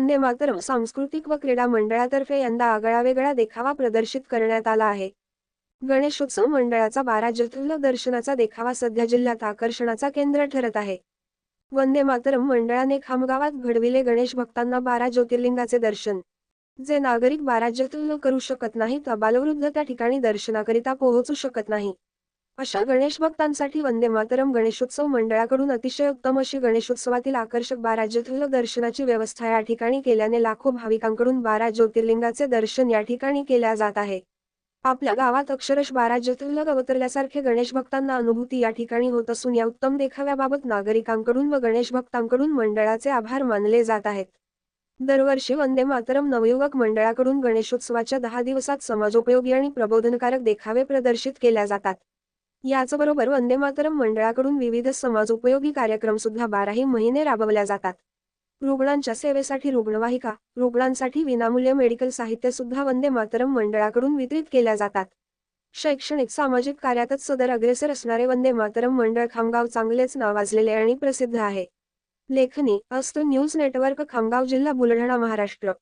वंदे मातरम सांस्कृतिक व क्रीडा मंडळातर्फे यंदा आगळावेगळा देखावा प्रदर्शित करण्यात आला आहे. गणेशोत्सव मंडळाचा बारा ज्योतिर्ल दर्शनाचा देखावा सध्या जिल्ह्यात आकर्षणाचा केंद्र ठरत आहे. वंदे मातरम मंडळाने खामगावात घडविले गणेश भक्तांना बारा ज्योतिर्लिंगाचे दर्शन. जे नागरिक बारा ज्योतिर्ल करू शकत नाहीत बालवृद्ध त्या ठिकाणी दर्शनाकरिता पोहोचू शकत नाही. अशा गणेश भक्तांसाठी वंदे मातरम गणेशोत्सव मंडळाकडून अतिशय उत्तम अशी गणेशोत्सवातील आकर्षक बारा ज्योतिर्लिंग दर्शनाची व्यवस्था या ठिकाणी केल्याने लाखो भाविकांकडून बारा ज्योतिर्लिंगाचे दर्शन या ठिकाणी केल्या जात आहे. आपल्या गावात अक्षरश बारा ज्योतिर्लिंग अवतरल्यासारखे गणेश भक्तांना अनुभूती या ठिकाणी होत असून या उत्तम देखाव्याबाबत नागरिकांकडून व गणेश भक्तांकडून मंडळाचे आभार मानले जात आहेत. दरवर्षी वंदे मातरम नवयुवक मंडळाकडून गणेशोत्सवाच्या दहा दिवसात समाजोपयोगी आणि प्रबोधनकारक देखावे प्रदर्शित केल्या जातात. याचबरोबर वंदे मातरम मंडळाकडून विविध समाजोपयोगी कार्यक्रम सुद्धा बाराही महिने राबवल्या जातात. रुग्णांच्या सेवेसाठी रुग्णवाहिका रुग्णांसाठी विनामूल्य मेडिकल साहित्य सुद्धा वंदे मातरम मंडळाकडून वितरित केल्या जातात. शैक्षणिक सामाजिक कार्यातच सदर अग्रेसर असणारे वंदे मातरम मंडळ खामगाव चांगलेच नावाजलेले आणि प्रसिद्ध आहे. लेखनी अस्त न्यूज नेटवर्क खामगाव जिल्हा बुलढाणा महाराष्ट्र.